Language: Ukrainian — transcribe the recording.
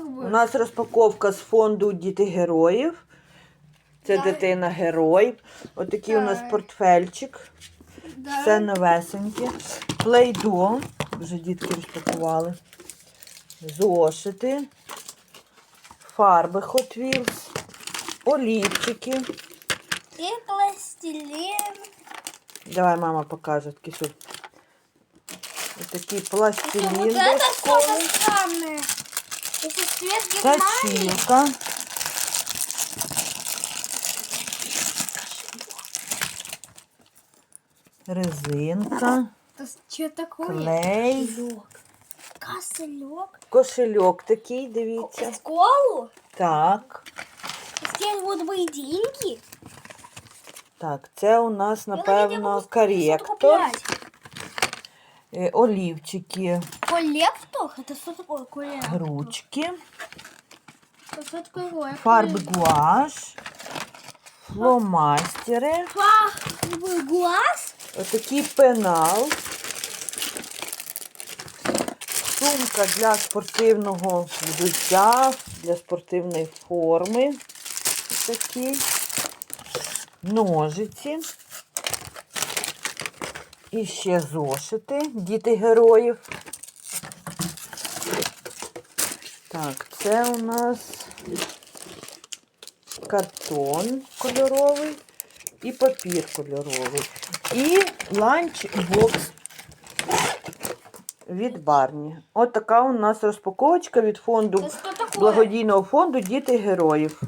У нас розпаковка з фонду Діти героїв. Це Да. дитина герой. Отакий у нас Так. портфельчик. Да. Все новесеньке. Плейдо. Вже дітки розпакували. Зошити. Фарби Hot Wheels. Олівчики. И пластилин. Давай мама покаже кису. Отакий Вот пластилін это до что-то странное. Это цвет Германии. Точилка. Резинка. Это что такое? Клей. Кошелек. Кошелек. Кошельок такий, дивіться. В школу? Так. Здесь будут быть деньги? Так, це у нас, Я напевно, буду коректор. что-то куплять. Е, Олівчики, Коллектор? Это что такое коллектор? ручки, Это что такое коллектор? фарби гуаш, фломастери, Фарбы глаз? отакий пенал, сумка для спортивного взуття, для спортивної форми. Такі. Ножиці. І ще зошити, діти героїв. Так, це у нас картон кольоровий і папір кольоровий. І ланчбокс від Барні. От така у нас розпаковочка від фонду благодійного фонду Діти героїв.